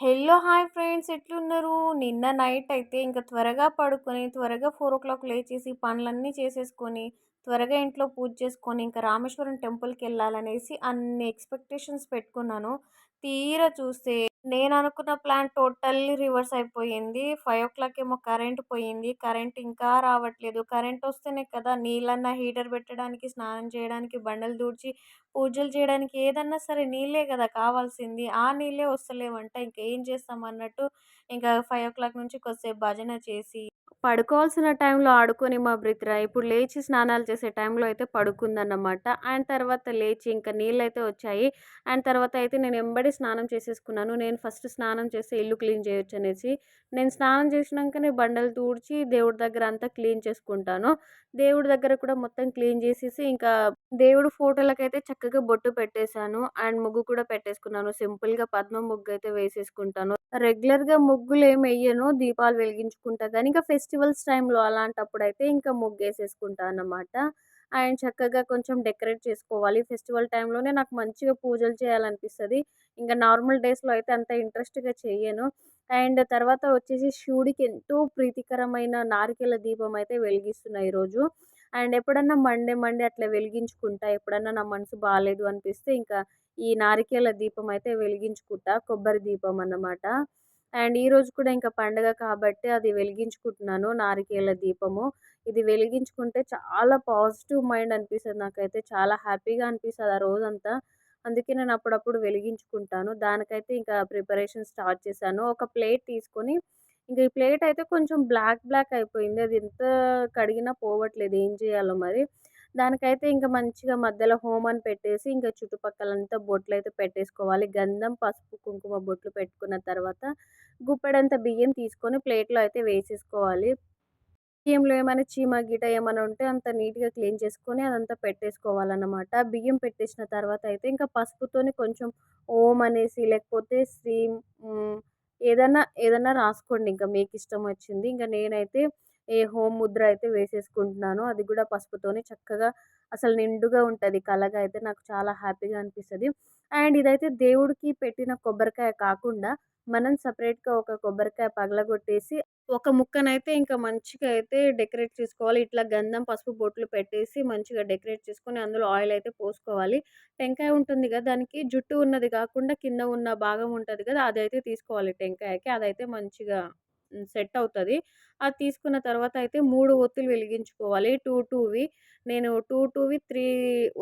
Hello hi friends ఎట్లున్నారు? నిన్న night అయితే ఇంకా త్వరగా పడుకొని త్వరగా ఫోర్ ఓ క్లాక్ లేచేసి పనులన్నీ చేసేసుకొని త్వరగా ఇంట్లో పూజ చేసుకొని ఇంకా రామేశ్వరం టెంపుల్కి వెళ్ళాలనేసి అన్ని ఎక్స్పెక్టేషన్స్ పెట్టుకున్నాను. తీరా చూస్తే నేను అనుకున్న ప్లాన్ టోటల్లీ రివర్స్ అయిపోయింది. ఫైవ్ ఓ క్లాక్ ఏమో కరెంట్ పోయింది. కరెంట్ ఇంకా రావట్లేదు. కరెంట్ వస్తేనే కదా నీళ్ళన్నా హీటర్ పెట్టడానికి స్నానం చేయడానికి బండలు దూడ్చి పూజలు చేయడానికి ఏదన్నా సరే నీళ్ళే కదా కావాల్సింది. ఆ నీళ్ళే వస్తలేవంట. ఇంకేం చేస్తాం అన్నట్టు ఇంకా ఫైవ్ ఓ క్లాక్ నుంచి కొద్దిసేపు భజన చేసి పడుకోవాల్సిన టైంలో ఆడుకొని మా బ్రిత్ర ఇప్పుడు లేచి స్నానాలు చేసే టైంలో అయితే పడుకుందన్నమాట. అండ్ తర్వాత లేచి ఇంకా నీళ్ళు అయితే వచ్చాయి. అండ్ తర్వాత అయితే నేను ఎంబడి స్నానం చేసేసుకున్నాను. నేను ఫస్ట్ స్నానం చేస్తే ఇల్లు క్లీన్ చేయొచ్చు అనేసి. నేను స్నానం చేసినాకనే బండలు తూడ్చి దేవుడి దగ్గర అంతా క్లీన్ చేసుకుంటాను. దేవుడి దగ్గర కూడా మొత్తం క్లీన్ చేసేసి ఇంకా దేవుడు ఫోటోలకైతే చక్కగా బొట్టు పెట్టేశాను. అండ్ ముగ్గు కూడా పెట్టేసుకున్నాను. సింపుల్గా పద్మ ముగ్గు అయితే వేసేసుకుంటాను. రెగ్యులర్గా ముగ్గులు ఏమి వేయను దీపాలు వెలిగించుకుంటా కానీ ఇంకా ఫెస్టివల్స్ టైంలో అలాంటప్పుడు అయితే ఇంకా ముగ్గేసేసుకుంటా అన్నమాట. అండ్ చక్కగా కొంచెం డెకరేట్ చేసుకోవాలి. ఫెస్టివల్ టైంలోనే నాకు మంచిగా పూజలు చేయాలనిపిస్తుంది. ఇంకా నార్మల్ డేస్లో అయితే అంత ఇంట్రెస్ట్గా చేయను అండ్ తర్వాత వచ్చేసి శివుడికి ఎంతో ప్రీతికరమైన నారికెల దీపం అయితే వెలిగిస్తున్నా ఈరోజు. అండ్ ఎప్పుడన్నా మండే మండే అట్లా వెలిగించుకుంటా ఎప్పుడన్నా నా మనసు బాగాలేదు అనిపిస్తే ఇంకా ఈ నారికేల దీపం అయితే వెలిగించుకుంటా కొబ్బరి దీపం అన్నమాట. అండ్ ఈరోజు కూడా ఇంకా పండగ కాబట్టి అది వెలిగించుకుంటున్నాను. నారికేల దీపము. ఇది వెలిగించుకుంటే చాలా పాజిటివ్ మైండ్ అనిపిస్తుంది నాకైతే. చాలా హ్యాపీగా అనిపిస్తుంది ఆ రోజంతా. అందుకే నేను అప్పుడప్పుడు వెలిగించుకుంటాను. దానికైతే ఇంకా ప్రిపరేషన్ స్టార్ట్ చేశాను. ఒక ప్లేట్ తీసుకొని ఇంకా ఈ ప్లేట్ అయితే కొంచెం బ్లాక్ బ్లాక్ అయిపోయింది. అది ఎంత కడిగినా పోవట్లేదు. ఏం చేయాలో మరి. దానికైతే ఇంకా మంచిగా మధ్యలో హోమని పెట్టేసి ఇంకా చుట్టుపక్కలంతా బొట్లు అయితే పెట్టేసుకోవాలి. గంధం పసుపు కుంకుమ బొట్లు పెట్టుకున్న తర్వాత గుప్పెడంత బియ్యం తీసుకొని ప్లేట్లో అయితే వేసేసుకోవాలి. బియ్యంలో ఏమైనా చీమ గిట ఏమైనా ఉంటే అంత నీట్గా క్లీన్ చేసుకొని అదంతా పెట్టేసుకోవాలన్నమాట. బియ్యం పెట్టేసిన తర్వాత అయితే ఇంకా పసుపుతోని కొంచెం ఓం అనేసి లేకపోతే శ్రీ ఏదన్నా ఏదన్నా రాసుకోండి. ఇంకా మీకు ఇష్టం వచ్చింది. ఇంకా నేనైతే ఏ హోమ్ ముద్ర అయితే వేసేసుకుంటున్నాను అది కూడా పసుపుతోనే చక్కగా అసలు నిండుగా ఉంటుంది. కలగా అయితే నాకు చాలా హ్యాపీగా అనిపిస్తుంది. అండ్ ఇదైతే దేవుడికి పెట్టిన కొబ్బరికాయ కాకుండా మనం సపరేట్గా ఒక కొబ్బరికాయ పగలగొట్టేసి ఒక ముక్కనైతే ఇంకా మంచిగా అయితే డెకరేట్ చేసుకోవాలి. ఇట్లా గంధం పసుపు బొట్లు పెట్టేసి మంచిగా డెకరేట్ చేసుకొని అందులో ఆయిల్ అయితే పోసుకోవాలి. టెంకాయ ఉంటుంది కదా దానికి జుట్టు ఉన్నది కాకుండా కింద ఉన్న భాగం ఉంటుంది కదా అదైతే తీసుకోవాలి టెంకాయకి. అదైతే మంచిగా సెట్ అవుతుంది. అది తీసుకున్న తర్వాత అయితే మూడు ఒత్తులు వెలిగించుకోవాలి. టూ టూవి. నేను టూ టూవి త్రీ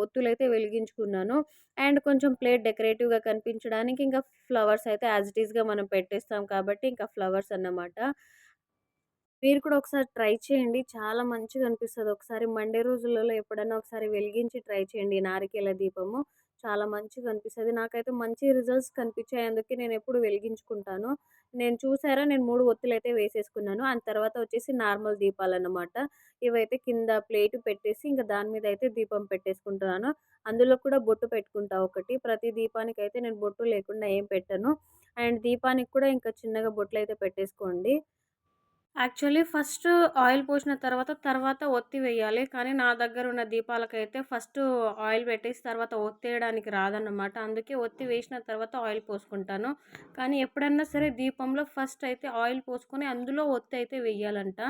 ఒత్తులు అయితే వెలిగించుకున్నాను. అండ్ కొంచెం ప్లేట్ డెకరేటివ్గా కనిపించడానికి ఇంకా ఫ్లవర్స్ అయితే యాజ్ ఇట్ ఈస్గా మనం పెట్టేస్తాం కాబట్టి ఇంకా ఫ్లవర్స్ అన్నమాట. మీరు కూడా ఒకసారి ట్రై చేయండి. చాలా మంచిగా అనిపిస్తుంది. ఒకసారి మండే రోజులలో ఎప్పుడైనా ఒకసారి వెలిగించి ట్రై చేయండి నారికేల దీపము. చాలా మంచిగా అనిపిస్తుంది. నాకైతే మంచి రిజల్ట్స్ కనిపించాయి అందుకే నేను ఎప్పుడు వెలిగించుకుంటాను. నేను చూసారా నేను మూడు ఒత్తులు అయితే వేసేసుకున్నాను. ఆ తర్వాత వచ్చేసి నార్మల్ దీపాలు అన్నమాట ఇవైతే కింద ప్లేట్ పెట్టేసి ఇంకా దాని మీద అయితే దీపం పెట్టేసుకుంటున్నాను. అందులో కూడా బొట్టు పెట్టుకుంటా ఒకటి. ప్రతి దీపానికి అయితే నేను బొట్టు లేకుండా ఏం పెట్టను. అండ్ దీపానికి కూడా ఇంకా చిన్నగా బొట్లు అయితే పెట్టేసుకోండి. యాక్చువల్లీ ఫస్ట్ ఆయిల్ పోసిన తర్వాత తర్వాత ఒత్తి వేయాలి. కానీ నా దగ్గర ఉన్న దీపాలకైతే ఫస్ట్ ఆయిల్ పెట్టేసి తర్వాత ఒత్తేయడానికి రాదన్నమాట. అందుకే ఒత్తి వేసిన తర్వాత ఆయిల్ పోసుకుంటాను. కానీ ఎప్పుడన్నా సరే దీపంలో ఫస్ట్ అయితే ఆయిల్ పోసుకొని అందులో ఒత్తి అయితే వేయాలంట.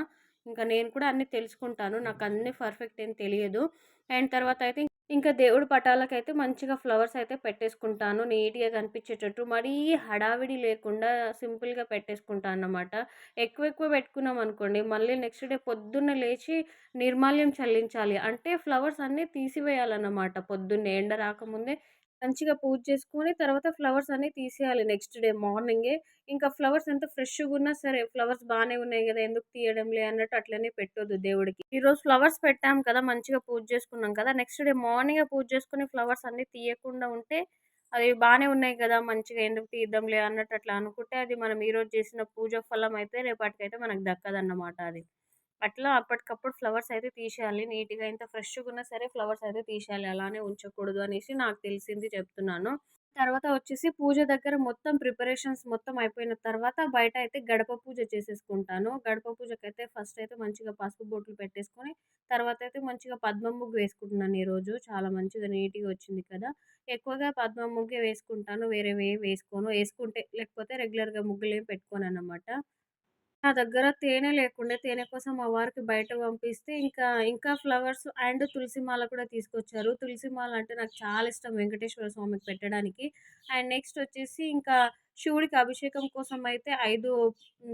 ఇంకా నేను కూడా అన్నీ తెలుసుకుంటాను. నాకు అన్నీ పర్ఫెక్ట్ ఏం తెలియదు. అండ్ తర్వాత అయితే ఇంకా దేవుడి పటాలకైతే మంచిగా ఫ్లవర్స్ అయితే పెట్టేసుకుంటాను నీట్గా కనిపించేటట్టు. మరీ హడావిడి లేకుండా సింపుల్గా పెట్టేసుకుంటాను అన్నమాట. ఎక్కువ ఎక్కువ పెట్టుకున్నాం అనుకోండి మళ్ళీ నెక్స్ట్ డే పొద్దున్న లేచి నిర్మాల్యం చల్లించాలి. అంటే ఫ్లవర్స్ అన్నీ తీసివేయాలన్నమాట పొద్దున్నే ఎండ రాకముందే మంచిగా పూజ చేసుకొని తర్వాత ఫ్లవర్స్ అన్నీ తీసేయాలి నెక్స్ట్ డే మార్నింగే. ఇంకా ఫ్లవర్స్ ఎంత ఫ్రెష్గా ఉన్నా సరే ఫ్లవర్స్ బాగానే ఉన్నాయి కదా ఎందుకు తీయడం లే అన్నట్టు అట్లనే పెట్టొద్దు దేవుడికి. ఈరోజు ఫ్లవర్స్ పెట్టాం కదా మంచిగా పూజ చేసుకున్నాం కదా నెక్స్ట్ డే మార్నింగ్ పూజ చేసుకుని ఫ్లవర్స్ అన్నీ తీయకుండా ఉంటే అవి బాగానే ఉన్నాయి కదా మంచిగా ఎందుకు తీద్దాంలే అన్నట్టు అట్లా అనుకుంటే అది మనం ఈరోజు చేసిన పూజ ఫలం అయితే రేపటికైతే మనకు దక్కదన్నమాట అది. అట్లా అప్పటికప్పుడు ఫ్లవర్స్ అయితే తీసేయాలి. నీట్గా ఎంత ఫ్రెష్గా ఉన్నా సరే ఫ్లవర్స్ అయితే తీసేయాలి. అలానే ఉంచకూడదు అనేసి నాకు తెలిసింది చెప్తున్నాను. తర్వాత వచ్చేసి పూజ దగ్గర మొత్తం ప్రిపరేషన్స్ మొత్తం అయిపోయిన తర్వాత బయట అయితే గడప పూజ చేసేసుకుంటాను. గడప పూజకైతే ఫస్ట్ అయితే మంచిగా పసుపు బొట్లు పెట్టేసుకొని తర్వాత అయితే మంచిగా పద్మం ముగ్గు వేసుకుంటున్నాను ఈరోజు. చాలా మంచిగా నీట్గా వచ్చింది కదా. ఎక్కువగా పద్మం ముగ్గే వేసుకుంటాను. వేరేవి వేసుకోను. వేసుకుంటే లేకపోతే రెగ్యులర్గా ముగ్గులు ఏం పెట్టుకోను అనమాట నా దగ్గర తేనె లేకుండే తేనె కోసం మా వారికి బయట పంపిస్తే ఇంకా ఇంకా ఫ్లవర్స్ అండ్ తులసి మాల కూడా తీసుకొచ్చారు. తులసి మాల అంటే నాకు చాలా ఇష్టం వెంకటేశ్వర స్వామికి పెట్టడానికి. అండ్ నెక్స్ట్ వచ్చేసి ఇంకా శివుడికి అభిషేకం కోసం అయితే ఐదు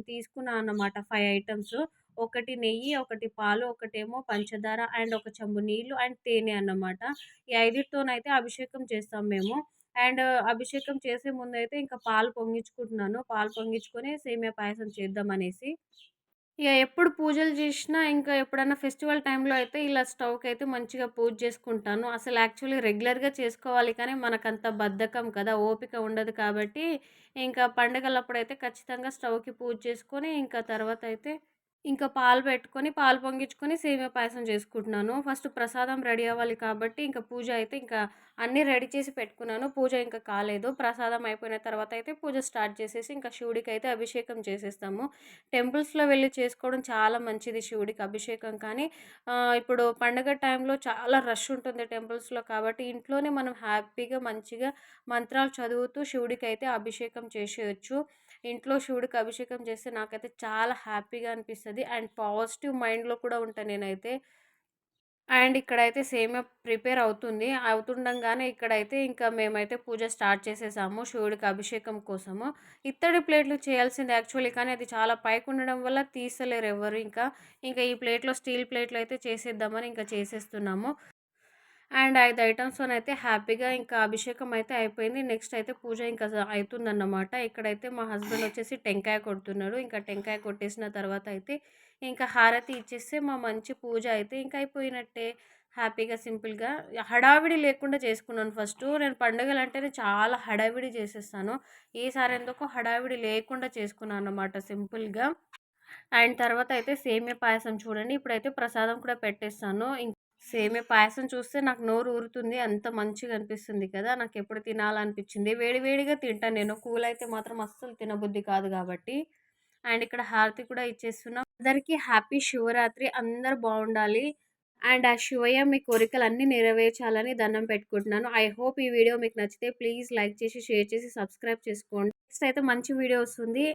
తీసుకున్నాను అన్నమాట ఫైవ్ ఐటమ్స్. ఒకటి నెయ్యి ఒకటి పాలు ఒకటేమో పంచదార అండ్ ఒక చెంబు నీళ్ళు అండ్ తేనె అన్నమాట. ఈ ఐదుతోనైతే అభిషేకం చేస్తాం మేము. అండ్ అభిషేకం చేసే ముందు అయితే ఇంకా పాలు పొంగించుకుంటున్నాను. పాలు పొంగించుకొని సేమియా పాయసం చేద్దాం అనేసి ఇక ఎప్పుడు పూజలు చేసినా ఇంకా ఎప్పుడైనా ఫెస్టివల్ టైంలో అయితే ఇలా స్టవ్కి అయితే మంచిగా పూజ చేసుకుంటాను. అసలు యాక్చువల్లీ రెగ్యులర్గా చేసుకోవాలి కానీ మనకంత బద్ధకం కదా ఓపిక ఉండదు కాబట్టి. ఇంకా పండుగలప్పుడు అయితే ఖచ్చితంగా స్టవ్కి పూజ చేసుకొని ఇంకా తర్వాత అయితే ఇంకా పాలు పెట్టుకొని పాలు పొంగించుకొని సేమియా పాయసం చేసుకుంటున్నాను. ఫస్ట్ ప్రసాదం రెడీ అవ్వాలి కాబట్టి ఇంకా పూజ అయితే ఇంకా అన్నీ రెడీ చేసి పెట్టుకున్నాను. పూజ ఇంకా కాలేదు. ప్రసాదం అయిపోయిన తర్వాత అయితే పూజ స్టార్ట్ చేసేసి ఇంకా శివుడికి అయితే అభిషేకం చేసేస్తాము. టెంపుల్స్లో వెళ్ళి చేసుకోవడం చాలా మంచిది శివుడికి అభిషేకం కానీ ఇప్పుడు పండగ టైంలో చాలా రష్ ఉంటుంది టెంపుల్స్లో కాబట్టి ఇంట్లోనే మనం హ్యాపీగా మంచిగా మంత్రాలు చదువుతూ శివుడికి అయితే అభిషేకం చేసేయచ్చు. ఇంట్లో శివుడికి అభిషేకం చేస్తే నాకైతే చాలా హ్యాపీగా అనిపిస్తుంది. అండ్ పాజిటివ్ మైండ్లో కూడా ఉంటాను నేనైతే. అండ్ ఇక్కడైతే సేమ్ ప్రిపేర్ అవుతుంది. అవుతుండగానే ఇక్కడైతే ఇంకా మేమైతే పూజ స్టార్ట్ చేసేసాము శివుడికి అభిషేకం కోసము. ఇత్తడి ప్లేట్లు చేయాల్సింది యాక్చువల్లీ కానీ అది చాలా పైకి ఉండడం వల్ల తీసలేరు ఎవరు ఇంకా. ఇంకా ఈ ప్లేట్లో స్టీల్ ప్లేట్లు అయితే చేసేద్దామని ఇంకా చేసేస్తున్నాము. అండ్ ఐదు ఐటమ్స్తోనైతే హ్యాపీగా ఇంకా అభిషేకం అయితే అయిపోయింది. నెక్స్ట్ అయితే పూజ ఇంకా అవుతుందన్నమాట ఇక్కడైతే మా హస్బెండ్ వచ్చేసి టెంకాయ కొడుతున్నాడు ఇంకా టెంకాయ కొట్టేసిన తర్వాత అయితే ఇంకా హారతి ఇచ్చేస్తే మా మంచి పూజ అయితే ఇంకా అయిపోయినట్టే. హ్యాపీగా సింపుల్గా. హడావిడి లేకుండా చేసుకున్నాను ఫస్ట్. నేను పండుగలు అంటేనే చాలా హడావిడి చేసేస్తాను. ఈసారి ఎందుకో హడావిడి లేకుండా చేసుకున్నాను అన్నమాట సింపుల్గా. అండ్ తర్వాత అయితే సేమియా పాయసం చూడండి. ఇప్పుడైతే ప్రసాదం కూడా పెట్టేస్తాను. సేమ్ పాయసం చూస్తే నాకు నోరు ఊరుతుంది. అంత మంచిగా అనిపిస్తుంది కదా! నాకు ఎప్పుడు తినాలనిపించింది. వేడివేడిగా తింటాను నేను. కూల్ అయితే మాత్రం అస్సలు తినబుద్ధి కాదు కాబట్టి. అండ్ ఇక్కడ హారతి కూడా ఇచ్చేస్తున్నాం. అందరికీ హ్యాపీ శివరాత్రి. అందరు బాగుండాలి. అండ్ ఆ శివయ్య మీ కోరికలు అన్నీ నెరవేర్చాలని దండం పెట్టుకుంటున్నాను. ఐ హోప్ ఈ వీడియో మీకు నచ్చితే ప్లీజ్ లైక్ చేసి షేర్ చేసి సబ్స్క్రైబ్ చేసుకోండి. నెక్స్ట్ అయితే మంచి వీడియో వస్తుంది.